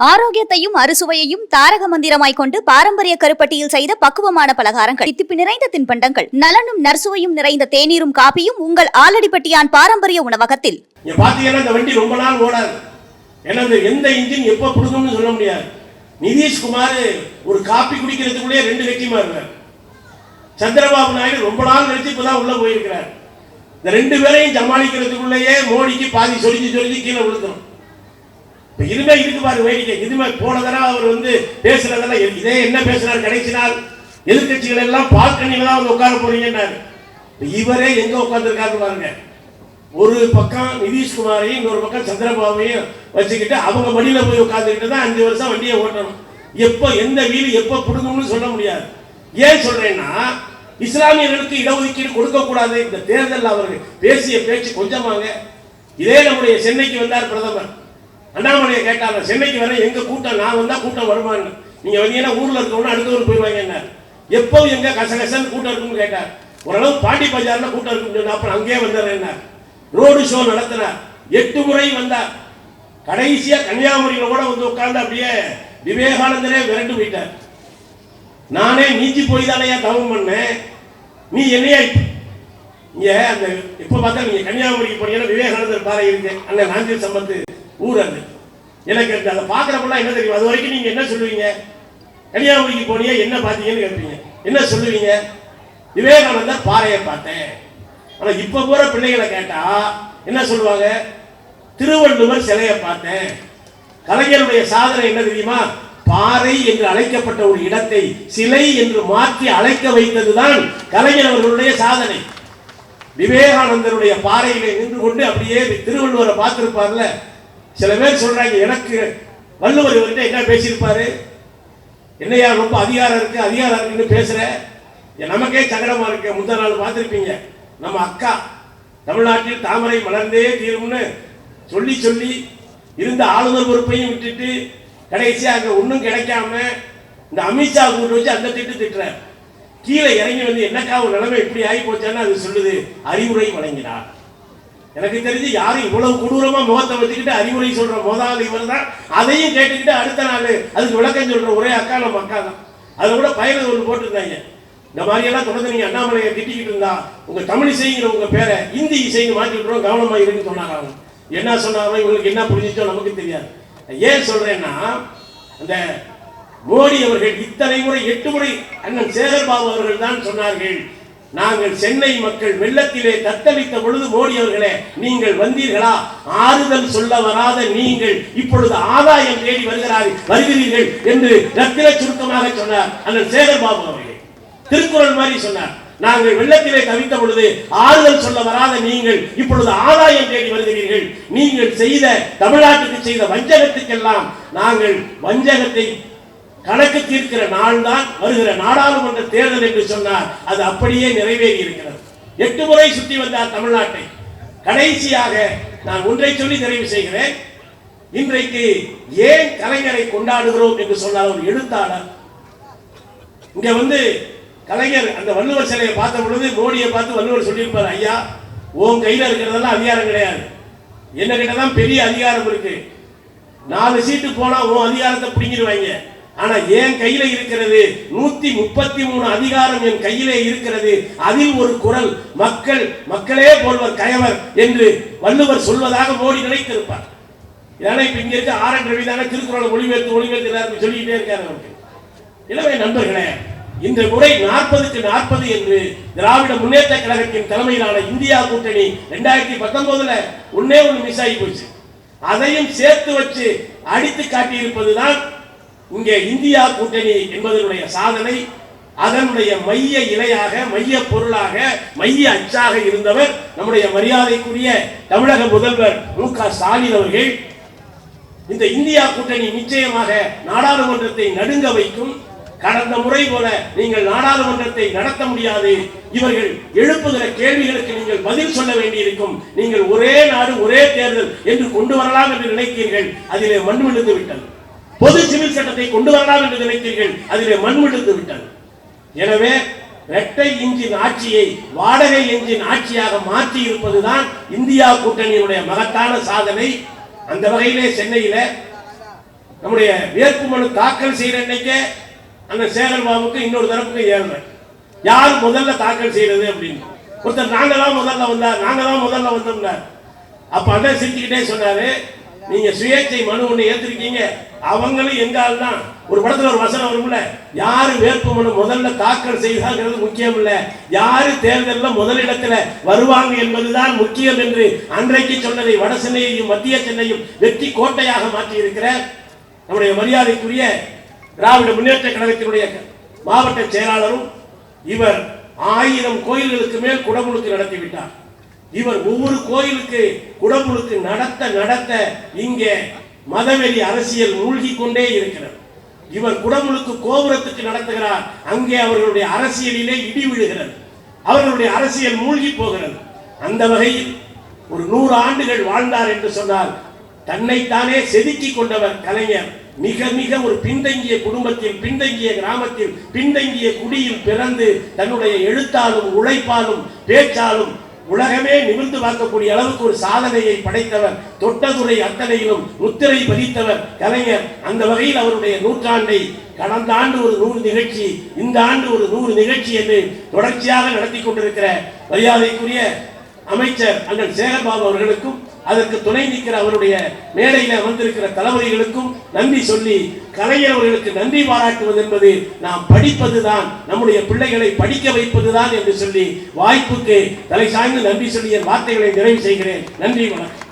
ஆரோக்கியத்தையும் அறுசுவையையும் தாரக மந்திரமாய் கொண்டு பாரம்பரிய கருப்பட்டியில் செய்த பக்குவமான பலகாரங்கள். தித்திப்பு நிறைந்த தின்பண்டங்கள். நலனும் நர்சுவையும் நிறைந்த தேநீரும் காப்பியும் உங்கள் ஆலடிப்பட்டியான் பாரம்பரிய உணவகத்தில். பாத்தீங்கன்னா இந்த வண்டி ரொம்ப நாள் ஓடாது. ஏன்னா எந்த இன்ஜின் எப்ப புடுங்கும்னு சொல்ல முடியாது. நிதிஷ்குமார் ஒரு காப்பி குடிக்கிறதுக்குள்ளேயே ரெண்டு கட்சியுமா இருக்கார் சந்திரபாபு நாயுடு ரொம்ப நாள் கழிச்சு இப்பதான் உள்ள போயிருக்கிறார். இந்த ரெண்டு பேரையும் சமாளிக்கிறதுக்குள்ளேயே மோடிக்கு பாதி சொல்லி சொல்லி கீழே விழுக்கணும் இப்போ இதுமே இருக்கு பாரு வேடிக்கை இதுமே போன தடவை அவர் வந்து பேசுறதெல்லாம் இதே என்ன பேசுறாரு கடைசி நாள் எதிர்கட்சிகள் எல்லாம் பால்கனியில தான் வந்து உட்கார போறீங்கன்னாரு. இவரே எங்க உட்காந்துருக்காரு பாருங்க. ஒரு பக்கம் நிதிஷ்குமாரையும் இன்னொரு பக்கம் சந்திரபாபையும் வச்சுக்கிட்டு அவங்க மடியில போய் உட்காந்துக்கிட்டு தான் அஞ்சு வருஷம் வண்டியை ஓட்டணும். எப்போ எந்த வீடு எப்போ கொடுக்கணும்னு சொல்ல முடியாது. ஏன் சொல்றேன்னா இஸ்லாமியர்களுக்கு இடஒதுக்கீடு கொடுக்க கூடாது இந்த தேர்தல் அவர்கள் பேசிய பேச்சு கொஞ்சமாங்க. இதே நம்முடைய சென்னைக்கு வந்தார் பிரதமர். அண்ணாமலையை கேட்டாங்க சென்னைக்கு வர எங்க கூட்டம் நான் வந்தா கூட்டம் வருமான்னு. நீங்க வந்தீங்கன்னா ஊர்ல இருக்கவங்க அடுத்த ஊர் போயிடுவாங்க என்ன? எப்போ எங்க கசகசன்னு கூட்டம் இருக்கும்னு கேட்டார். ஓரளவு பாண்டி பஜார்ல கூட்டம் இருக்கும்னு அப்புறம் அங்கேயே வந்துடுறேன் ரோடு ஷோ நடத்தினார். எட்டு முறை வந்தார். கடைசியா கன்னியாகுமரியில கூட வந்து உட்கார்ந்து அப்படியே விவேகானந்தரே விரண்டு போயிட்டார். நானே நீச்சி போய் தானே தவம் பண்ணேன்? நீ என்னையா இங்க அந்த இப்ப பார்த்தா நீங்க கன்னியாகுமரிக்கு போனீங்கன்னா விவேகானந்தர் பாறை இருக்கு. அண்ணன் நாஞ்சில் சம்பத்து. ஊர் அது எனக்கு அந்த அதை பார்க்குறப்பெல்லாம் என்ன தெரியும்? அது வரைக்கும் நீங்கள் என்ன சொல்லுவீங்க? கன்னியாகுமரிக்கு போனீங்க என்ன பார்த்தீங்கன்னு கேட்பீங்க. என்ன சொல்லுவீங்க? விவேகானந்தர் பாறையை பார்த்தேன். ஆனால் இப்போ போகிற பிள்ளைகளை கேட்டா என்ன சொல்லுவாங்க? திருவள்ளுவர் சிலையை பார்த்தேன். கலைஞருடைய சாதனை என்ன தெரியுமா? பாறை என்று அழைக்கப்பட்ட ஒரு இடத்தை சிலை என்று மாற்றி அழைக்க வைத்ததுதான் கலைஞர் அவர்களுடைய சாதனை. விவேகானந்தருடைய பாறையிலே நின்று கொண்டு அப்படியே திருவள்ளுவரை பார்த்திருப்பார்ல. சில பேர் சொல்றாங்க எனக்கு வள்ளுவர் இவர்கிட்ட என்ன பேசியிருப்பாரு? என்னையா ரொம்ப அதிகாரம் இருக்கு அதிகாரம் இருக்குன்னு பேசுற? நமக்கே சங்கடமா இருக்கு முந்தா நாள் பார்த்துருப்பீங்க. நம்ம அக்கா தமிழ்நாட்டில் தாமரை மலர்ந்தே தீரும்னு சொல்லி சொல்லி இருந்த ஆளுநர் பொறுப்பையும் விட்டுட்டு கடைசியா அங்க ஒன்றும் கிடைக்காம இந்த அமித்ஷா கூட்டு வச்சு அந்த திட்டு திட்டுறார். கீழே இறங்கி வந்து என்னக்கா ஒரு நிலைமை இப்படி ஆகி போச்சான்னு அது சொல்லுது. அறிவுரை வழங்கினார். எனக்கு தெரிஞ்சு யாரும் இவ்வளவு கொடூரமா முகத்தை வச்சுக்கிட்டு அறிவுரை சொல்ற முதலாளி இவர் தான் அதையும் கேட்டுக்கிட்டு அடுத்த நாள் அதுக்கு விளக்கம் சொல்ற ஒரே அக்கா நம்ம அக்கா தான். அதை கூட பயணம் ஒன்று போட்டிருந்தாங்க. இந்த மாதிரி எல்லாம் தொடர்ந்து நீங்க அண்ணாமலையை திட்டிக்கிட்டு இருந்தா உங்க தமிழ் இசைங்கிற உங்க பேரை இந்தி இசைன்னு மாற்றி விட்டுறோம் கவனமா இருக்குன்னு சொன்னாங்க அவங்க. என்ன சொன்னாங்க இவங்களுக்கு என்ன புரிஞ்சிச்சோ நமக்கு தெரியாது. ஏன் சொல்றேன்னா அந்த மோடி அவர்கள் இத்தனை முறை எட்டு முறை அண்ணன் சேகர் பாபு அவர்கள் தான் சொன்னார்கள். நாங்கள் சென்னை மக்கள் வெள்ளத்திலே தத்தளித்த பொழுது மோடி அவர்களே நீங்கள் வந்தீர்களா? ஆறுதல் சொல்ல வராத நீங்கள் இப்பொழுது ஆதாயம் தேடி வருகிறார்கள் வருகிறீர்கள் என்று ரத்தின சுருக்கமாக சொன்னார் அண்ணன் சேகர்பாபு அவர்கள். திருக்குறள் மாதிரி சொன்னார். நாங்கள் வெள்ளத்திலே தவித்த பொழுது ஆறுதல் சொல்ல வராத நீங்கள் இப்பொழுது ஆதாயம் தேடி வருகிறீர்கள். நீங்கள் செய்த தமிழ்நாட்டுக்கு செய்த வஞ்சகத்துக்கெல்லாம் நாங்கள் வஞ்சகத்தை கணக்கு தீர்க்கிற நாள் தான் வருகிற நாடாளுமன்ற தேர்தல் என்று சொன்னார் அது அப்படியே நிறைவேறி இருக்கிறது. எட்டு முறை சுற்றி வந்தார் தமிழ்நாட்டை. கடைசியாக நான் ஒன்றை சொல்லி நிறைவு செய்கிறேன். இன்றைக்கு ஏன் கலைஞரை கொண்டாடுகிறோம் என்று சொன்னால் ஒரு எழுத்தாளர். இங்க வந்து கலைஞர் அந்த வள்ளுவர் சிலையை பார்த்த பொழுது மோடியை பார்த்து வள்ளுவர் சொல்லியிருப்பார் ஐயா உன் கையில இருக்கிறதெல்லாம் அதிகாரம் கிடையாது. என்ன கிட்ட தான் பெரிய அதிகாரம் இருக்கு. நாலு சீட்டு போனா உன் அதிகாரத்தை பிடிங்கிடுவாங்க ஆனா என் கையில இருக்கிறது? நூத்தி முப்பத்தி மூணு அதிகாரம் என் கையிலே இருக்கிறது. அதில் ஒரு குரல் மக்கள் மக்களே போல்வர் கயவர் என்று வள்ளுவர் சொல்வதாக மோடி நினைத்திருப்பார். ஏன்னா இப்ப இங்க இருக்க ஆர் என் ரவி தானே திருக்குறளை மொழிபெயர்த்து மொழிபெயர்த்து எல்லாருக்கும் சொல்லிக்கிட்டே இருக்காரு அவருக்கு இளவை நண்பர்களே இந்த முறை நாற்பதுக்கு நாற்பது என்று திராவிட முன்னேற்ற கழகத்தின் தலைமையிலான இந்தியா கூட்டணி ரெண்டாயிரத்தி பத்தொன்பதுல ஒன்னே ஒன்னு மிஸ் ஆகி போச்சு. அதையும் சேர்த்து வச்சு அடித்து காட்டியிருப்பதுதான் இங்கே இந்தியா கூட்டணி என்பதனுடைய சாதனை அதனுடைய மைய இலையாக மைய பொருளாக மைய அச்சாக இருந்தவர் நம்முடைய மரியாதைக்குரிய தமிழக முதல்வர் மு க ஸ்டாலின் அவர்கள். இந்த இந்தியா கூட்டணி நிச்சயமாக நாடாளுமன்றத்தை நடுங்க வைக்கும். கடந்த முறை போல நீங்கள் நாடாளுமன்றத்தை நடத்த முடியாது. இவர்கள் எழுப்புகிற கேள்விகளுக்கு நீங்கள் பதில் சொல்ல வேண்டியிருக்கும். நீங்கள் ஒரே நாடு ஒரே தேர்தல் என்று கொண்டு வரலாம் என்று நினைத்தீர்கள். அதிலே மண் விழுந்து விட்டது. பொது சிவில் சட்டத்தை கொண்டு வரலாம் என்று நினைத்தீர்கள் அதிலே மண் விழுந்து விட்டது. எனவே இரட்டை இன்ஜின் ஆட்சியை வாடகை இன்ஜின் ஆட்சியாக மாற்றி இருப்பதுதான் இந்தியா கூட்டணியினுடைய மகத்தான சாதனை. அந்த வகையிலே சென்னையில நம்முடைய வேட்புமனு தாக்கல் செய்யற அன்னைக்கே அந்த சேகர் பாபுக்கு இன்னொரு தரப்புக்கு ஏறல யார் முதல்ல தாக்கல் செய்யறது அப்படின்னு? ஒருத்தர் நாங்க தான் முதல்ல வந்தார் நாங்க தான் முதல்ல வந்தோம்னார். அப்ப அண்ணன் சிரிச்சுக்கிட்டே சொன்னாரு நீங்க சுயேட்சை மனு ஒண்ணு ஏத்திருக்கீங்க. அவங்களும் எங்கால் தான் ஒரு படத்துல ஒரு வசனம் வரும்ல யாரு வேட்புமனு முதல்ல தாக்கல் செய்தாங்கிறது முக்கியம் இல்ல யாரு தேர்தல்ல முதலிடத்துல வருவாங்க என்பதுதான் முக்கியம் என்று அன்றைக்கு சொன்னதை வட சென்னையையும் மத்திய சென்னையும் வெற்றி கோட்டையாக மாற்றி இருக்கிற நம்முடைய மரியாதைக்குரிய திராவிட முன்னேற்ற கழகத்தினுடைய மாவட்ட செயலாளரும் இவர் ஆயிரம் கோயில்களுக்கு மேல் குடமுழுக்கு நடத்திவிட்டார் இவர் ஒவ்வொரு கோயிலுக்கு குடமுழுக்கு நடத்த நடத்த இங்கே மதவெறி அரசியல் மூழ்கி கொண்டே இருக்கிறது. இவர் குடமுழுக்கு கோபுரத்துக்கு நடத்துகிறார். அங்கே அவர்களுடைய அரசியலிலே இடி விழுகிறது. அவர்களுடைய அரசியல் மூழ்கி போகிறது. அந்த வகையில் ஒரு நூறு ஆண்டுகள் வாழ்ந்தார் என்று சொன்னால் தன்னைத்தானே செதுக்கி கொண்டவர் கலைஞர். மிக மிக ஒரு பின்தங்கிய குடும்பத்தில் பின்தங்கிய கிராமத்தில் பின்தங்கிய குடியில் பிறந்து தன்னுடைய எழுத்தாலும் உழைப்பாலும் பேச்சாலும் உலகமே நிமிர்ந்து பார்க்கக்கூடிய அளவுக்கு ஒரு சாதனையை படைத்தவர் தொட்டதுரை அத்தனையிலும் முத்திரை பதித்தவர் கலைஞர். அந்த வகையில் அவருடைய நூற்றாண்டை கடந்த ஆண்டு ஒரு நூறு நிகழ்ச்சி இந்த ஆண்டு ஒரு நூறு நிகழ்ச்சி என்று தொடர்ச்சியாக நடத்தி கொண்டிருக்கிற மரியாதைக்குரிய அமைச்சர் அண்ணன் சேகர்பாபு அவர்களுக்கும் அதற்கு துணை நிற்கிற அவருடைய மேடையில் அமர்ந்திருக்கிற தளபதிகளுக்கும் நன்றி சொல்லி கலைஞர் நன்றி பாராட்டுவது என்பது நாம் படிப்பதுதான் நம்முடைய பிள்ளைகளை படிக்க வைப்பதுதான் என்று சொல்லி வாய்ப்புக்கு தலை சாய்ந்து நன்றி சொல்லிய வார்த்தைகளை நிறைவு செய்கிறேன். நன்றி வணக்கம்.